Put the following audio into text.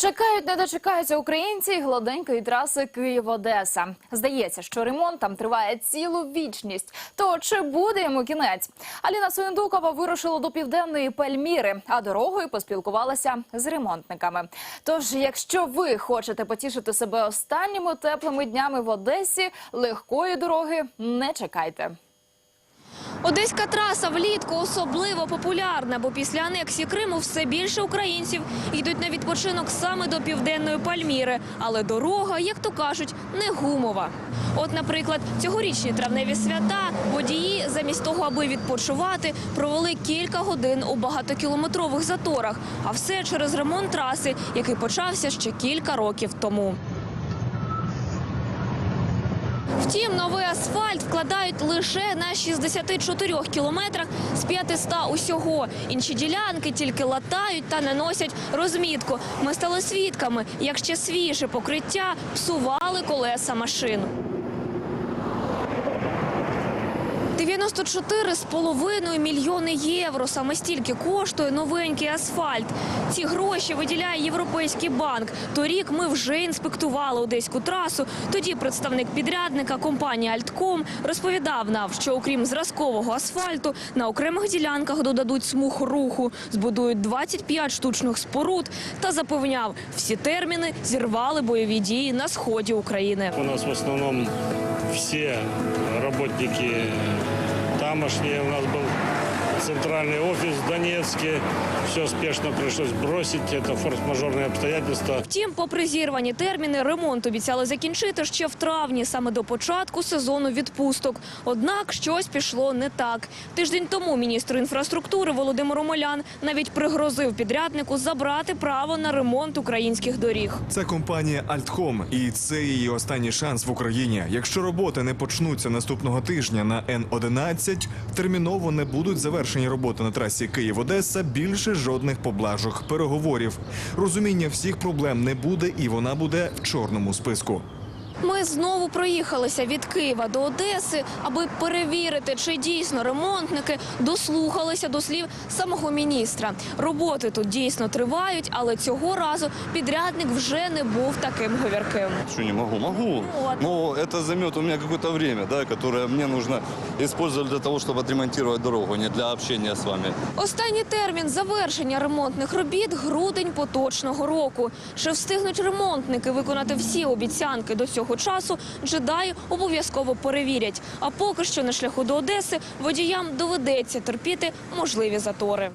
Чекають, не дочекаються українці гладенької траси Київ-Одеса. Здається, що ремонт там триває цілу вічність. То чи буде йому кінець? Аліна Суєндукова вирушила до південної Пальміри, а дорогою поспілкувалася з ремонтниками. Тож, якщо ви хочете потішити себе останніми теплими днями в Одесі, легкої дороги не чекайте. Одеська траса влітку особливо популярна, бо після анексії Криму все більше українців йдуть на відпочинок саме до південної Пальміри. Але дорога, як то кажуть, не гумова. От, наприклад, цьогорічні травневі свята водії замість того, аби відпочивати, провели кілька годин у багатокілометрових заторах. А все через ремонт траси, який почався ще кілька років тому. Втім, новий асфальт вкладають лише на 64 кілометрах з 500 усього. Інші ділянки тільки латають та наносять розмітку. Ми стали свідками, як ще свіже покриття псували колеса машин. 94,5 мільйони євро. Саме стільки коштує новенький асфальт. Ці гроші виділяє Європейський банк. Торік ми вже інспектували одеську трасу. Тоді представник підрядника компанії Альтком розповідав нам, що окрім зразкового асфальту на окремих ділянках додадуть смуг руху, збудують 25 штучних споруд та запевняв, всі терміни зірвали бойові дії на сході України. У нас в основном все работники тамошние. У нас был центральный офис в Донецке. Все спешно пришлось бросить. Это форс-мажорные обстоятельства. Втім, попри зірвані терміни, ремонт обіцяли закінчити ще в травні, саме до початку сезону відпусток. Однак щось пішло не так. Тиждень тому міністр інфраструктури Володимир Омелян навіть пригрозив підряднику забрати право на ремонт українських доріг. Це компанія Альтхом, і це її останній шанс в Україні. Якщо роботи не почнуться наступного тижня на Н-11, терміново не будуть завершені роботи на трасі Київ-Одеса. Більше жодних поблажок, переговорів. Розуміння всіх проблем не буде, і вона буде в чорному списку. Ми знову проїхалися від Києва до Одеси, аби перевірити, чи дійсно ремонтники дослухалися до слів самого міністра. Роботи тут дійсно тривають, але цього разу підрядник вже не був таким говірким. Что не? Могу. Вот. Но это займет у меня какое-то время, да, которое мне нужно использовать для того, чтобы отремонтировать дорогу, не для общения с вами. Останній термін завершення ремонтних робіт – грудень поточного року. Чи встигнуть ремонтники виконати всі обіцянки до цього часу, джедаї обов'язково перевірять. А поки що на шляху до Одеси водіям доведеться терпіти можливі затори.